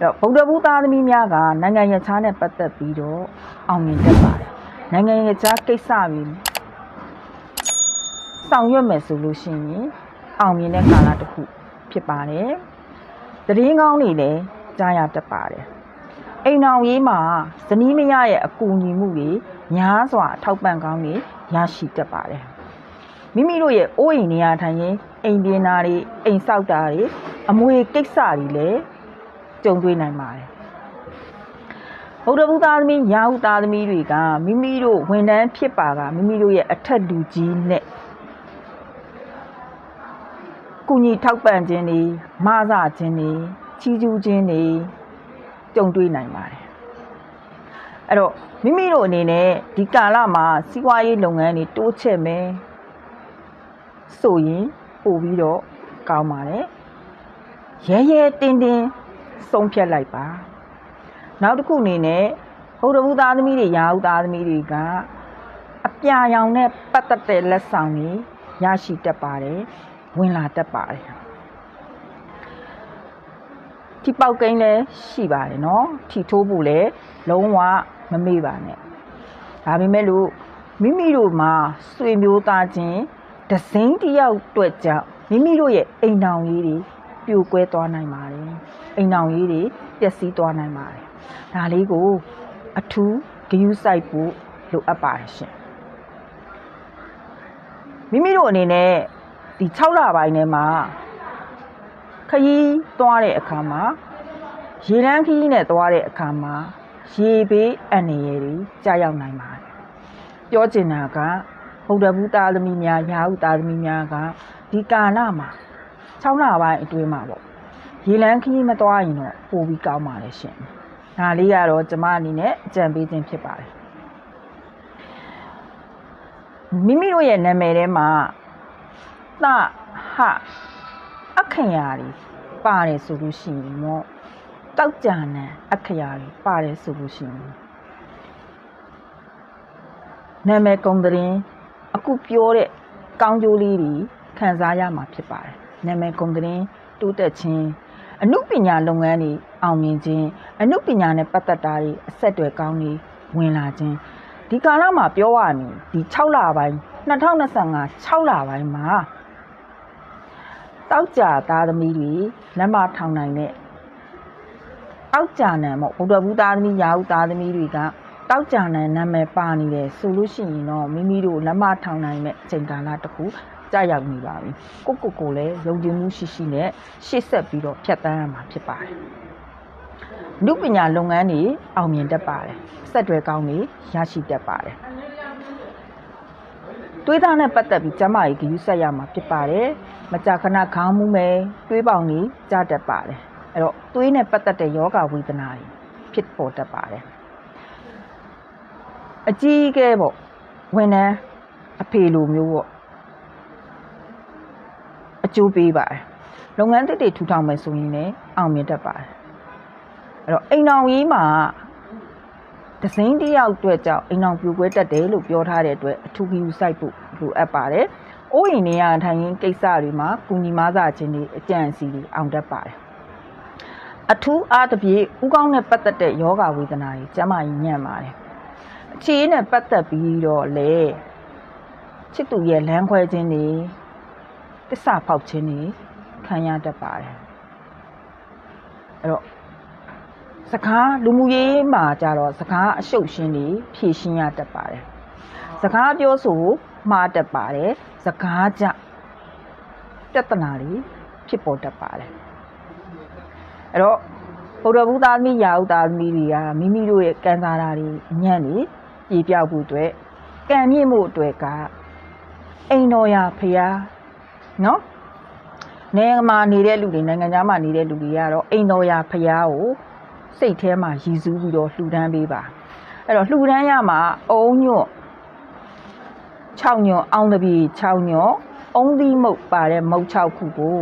အဲ့တော့ဗုဒ္ဓဘုသားသမီးများကနိုင်ငံရခြားနဲ့ပတ်သက်ပြီးတော့အောင်မြင်တတ်ပါတယ်နိုင်ငံရခြားကိစ္စတွေဆောင်ရွက်မယ်ဆိုလို့ရှိရင်အောင်မြင်တဲ့ကာလတစ်ခုဖြစ်ပါတယ်တရင်ကောင်းတွေလည်းကြားရတတ်ပါတယ်အိမ်အောင်ရေးမှာဇနီးမရရဲ့အကူအညီမှုတွေများစွာထောက်ပံ့ကောင်းတွေရရှိတတ်ပါတယ်မိမိတို့ရဲ့အိုးအိမ်နေရာထိုင်ရင်အိမ်ပြင်သားတွေအိမ်ဆောက်တာတွေအမွေကိစ္စတွေလည်း ကြုံတွေ့နိုင်ပါတယ်ဗုဒ္ဓဘုသားသမီးရာဟုသားသမီးတွေကမိမိတို့ဝန်ထမ်းဖြစ်ပါကမိမိတို့ရဲ့အထက်လူကြီးနဲ့ကုညီထောက်ပံ့ခြင်းတွေမဆခြင်းတွေချီးကျူးခြင်းတွေကြုံတွေ့နိုင်ပါတယ်အဲ့တော့မိမိတို့အနေနဲ့ဒီကာလမှာစီးပွားရေးလုပ်ငန်းတွေတိုးချဲ့မယ်ဆိုရင်ပို့ပြီးတော့ကောင်းပါတယ်ရဲရဲတင်းတင်း ဆုံးဖြတ်လိုက်ပါနောက်တစ်ခုအနေနဲ့ဘုဒ္ဓဘုသားသမီးတွေရာဟုသားသမီးတွေကအပြာရောင်နဲ့ပတ်သက်တဲ့လက်ဆောင်တွေရရှိတတ်ပါတယ်ဝင်လာတတ်ပါတယ်ထီပေါက်ကိန်းလည်းရှိပါတယ်เนาะထီထိုးဖို့လည်းလုံးဝမမေ့ပါနဲ့ဒါပေမဲ့လို့မိမိတို့မှာဆွေမျိုးသားချင်းဒစိမ့်တယောက်အတွက်ကြောင့်မိမိတို့ရဲ့အိမ်တောင်ကြီးတွေ ပြိုကွဲသွားနိုင်ပါတယ်အိမ်တောင်ကြီးတွေပျက်စီးသွားနိုင်ပါတယ်ဒါလေးကိုအထူးဂရုစိုက်ဖို့လိုအပ်ပါတယ်ရှင်မိမိတို့အနေနဲ့ဒီ6လပိုင်းထဲမှာခရီးသွားတဲ့အခါမှာရေလန်းခရီးနဲ့သွားတဲ့အခါမှာရေဘေးအန္တရာယ်တွေကြာရောက်နိုင်ပါတယ်ပြောချင်တာကဗုဒ္ဓဘုသားသမီးများယာဟုသားသမီးများကဒီကာလမှာ 6လပိုင်းအတွင်းမှာပေါ့ရေလန်းခရီးမသွားရင်တော့ပိုပြီးကောင်းပါလေရှင်ဒါလေးကတော့ကျမအနေနဲ့အကြံပေးခြင်းဖြစ်ပါတယ်မိမိတို့ရဲ့နာမည်ထဲမှာသဟအခရာတွေပါတယ်ဆိုလို့ရှိရင်တော့တောက်ကြံနံအခရာတွေပါတယ်ဆိုလို့ရှိရင်နာမည်ကုံတရင်အခုပြောတဲ့ကောင်းကျိုးလေးတွေခံစားရမှာဖြစ်ပါတယ် နာမည်ကုံတရင်တိုးတက်ခြင်းအမှုပညာလုပ်ငန်းတွေအောင်မြင်ခြင်းအမှုပညာနဲ့ပတ်သက်တာတွေအဆက်အသွယ်ကောင်းတွေဝင်လာခြင်းဒီကာလမှာပြောရရင်ဒီ6လပိုင်း2025 6လပိုင်းမှာတောက်ကြသားသမီးတွေလက်မထောင်နိုင်တဲ့တောက်ကြနံပေါ့ဗုဒ္ဓဘုသားသမီးရာဟုသားသမီးတွေကတောက်ကြနံနာမည်ပါနေတယ်ဆိုလို့ရှိရင်တော့မိမိတို့လက်မထောင်နိုင်တဲ့အချိန်ကာလတစ်ခု ကြာရောက်နေပါပြီကိုကိုကိုလည်းယုံကြည်မှုရှိရှိနဲ့ရှေ့ဆက်ပြီးတော့ဖြတ်တန်းရမှာဖြစ်ပါတယ်လူပညာလုပ်ငန်းတွေအောင်မြင်တတ်ပါတယ်ဆက်တွဲကောင်းတွေရရှိတတ်ပါတယ်တွေးသားနဲ့ပတ်သက်ပြီးကျမကြီးဂရုစိုက်ရမှာဖြစ်ပါတယ်မကြာခဏခေါင်းမူးမယ်တွေးပေါင်တွေကြားတတ်ပါတယ်အဲ့တော့သွေးနဲ့ပတ်သက်တဲ့ယောဂဝေဒနာတွေဖြစ်ပေါ်တတ်ပါတယ်အကြီးအကဲပေါ့ဝန်ထမ်းအဖေလိုမျိုးပေါ့ အကျိုးပေးပါတယ်လုပ်ငန်းတစ်တွေထူထောင်မယ်ဆိုရင်လည်းအောင်မြင်တတ်ပါတယ်အဲ့တော့အိမ်အောင်ကြီးမှာဒဇင်းတယောက်အတွက်ကြောင့်အိမ်အောင်ပြိုကွဲတတ်တယ်လို့ပြောထားတဲ့အတွက်အထူးကြီးစိုက်ဖို့လိုအပ်ပါတယ်။အိုးအိမ်နေရထိုင်ရင်ကိစ္စတွေမှာကုညီမစာခြင်းတွေအကြံစီတွေအောင်တတ်ပါတယ်။အထူးအားတပြေဥကောင်းနဲ့ပတ်သက်တဲ့ယောဂဝေဒနာတွေကျမကြီးညံ့ပါတယ်။အခြေအနေနဲ့ပတ်သက်ပြီးတော့လေချစ်သူရဲ့လမ်းခွဲခြင်းတွေ တစ္ဆာဖောက်ခြင်းတွေခံရတတ်ပါတယ်။အဲ့တော့စကားလူမှုရေးမှာကြတော့စကားအရှုပ်ရှင်းတွေဖြည့်ရှင်းရတတ်ပါတယ်။စကားပြောဆိုမှားတတ်ပါတယ်။စကားကြပြဿနာတွေဖြစ်ပေါ်တတ်ပါတယ်။အဲ့တော့ဗုဒ္ဓဘုသားသမီးရာဟုသားသမီးတွေကမိမိတို့ရဲ့ကံစားတာတွေအညံ့နေပြေပြောက်ဖို့အတွက်ကံမြင့်မှုအတွက်ကအိမ်တော်ရာဖရာ နော်နိုင်ငံမှာနေတဲ့လူတွေနိုင်ငံခြားမှာနေတဲ့လူတွေကတော့အိမ်တော်ရာဖရာကိုစိတ်ထဲမှာရည်စူးပြီးတော့လှူဒန်းပေးပါအဲ့တော့လှူဒန်းရမှာအုံညွတ်6ညွတ်အောင်တပြီ6ညွတ်အုံသီးမုတ်ပါတဲ့မုတ်6ခုကို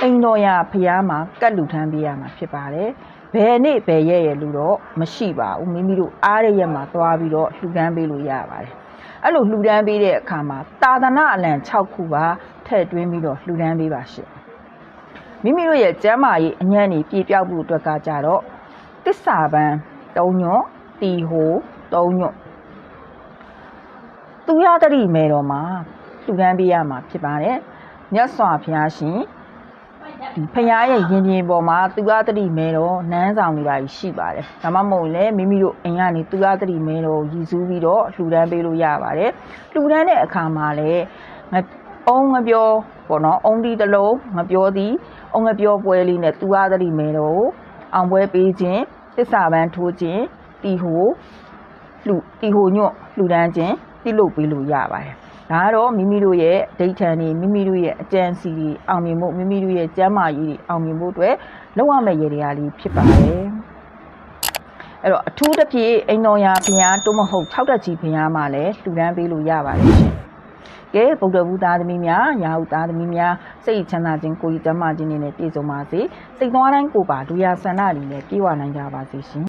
အိမ်တော်ရဖျားမှာကတ်လူထမ်းပေးရမှာဖြစ်ပါတယ်ဘယ်နေ့ဘယ်ရက်ရလူတော့မရှိပါဘူးမိမိတို့အားရရက်မှာသွားပြီးတော့လှူဒန်းပေးလို့ရပါတယ် အဲ့လိုလှူဒန်းပေးတဲ့အခါမှာတာသနာအလံ6ခုပါထည့်တွင်းပြီးတော့လှူဒန်းပေးပါရှင့်မိမိတို့ရဲ့ကျမ်းမာရေးအညံ့နေပြေပြောက်မှုအတွက်ကကြတော့တစ္ဆာပန်၃ညွတ်တီဟို၃ညွတ်သူရတတိမဲတော်မှာလူတန်းပေးရမှာဖြစ်ပါတယ်မြတ်စွာဘုရားရှင် ဒီဖရားရဲ့ရင်ပြင်ပေါ်မှာသူရတတိမဲတော်နန်းဆောင်တွေပါရှိပါတယ်ဒါမှမဟုတ်လေမိမိတို့အိမ်ကနေသူရတတိမဲတော်ကိုရည်စူးပြီးတော့လှူဒန်းပေးလို့ရပါတယ်လှူဒန်းတဲ့အခါမှာလည်းငအုံငပြောပေါ့နော်အုံဒီတစ်လုံးငပြောသည်အုံငပြောပွဲလေးနဲ့သူရတတိမဲတော်ကိုအောင်ပွဲပေးခြင်းသစ္စာပန်းထိုးခြင်းတီဟိုလှူတီဟိုညွတ်လှူဒန်းခြင်းပြုလုပ်ပေးလို့ရပါတယ် ဒါကတော့မိမိတို့ရဲ့ဒိဋ္ဌံတွေမိမိတို့ရဲ့အကြံစီတွေအောင်မြင်မှုမိမိတို့ရဲ့ကျမ်းမာရေးတွေအောင်မြင်မှုအတွက်လုပ်ရမယ့်ရည်တရားလေးဖြစ်ပါတယ်အဲ့တော့အထူးသဖြင့်အိမ်တော်ရာဘုရားတိုးမဟုတ်၆တက်ကြီးဘုရားမှာလည်းလှူဒန်းပေးလို့ရပါတယ်ရှင်ကဲဗုဒ္ဓဘုသားသမီးများရာဟုသားသမီးများစိတ်ချမ်းသာခြင်းကိုယ်ကြီးကျမ်းမာခြင်းတွေနဲ့ပြည့်စုံပါစေစိတ်သွားတိုင်းကိုယ်ပါဒူရဆန္ဒတွေနဲ့ပြည့်ဝနိုင်ကြပါစေရှင်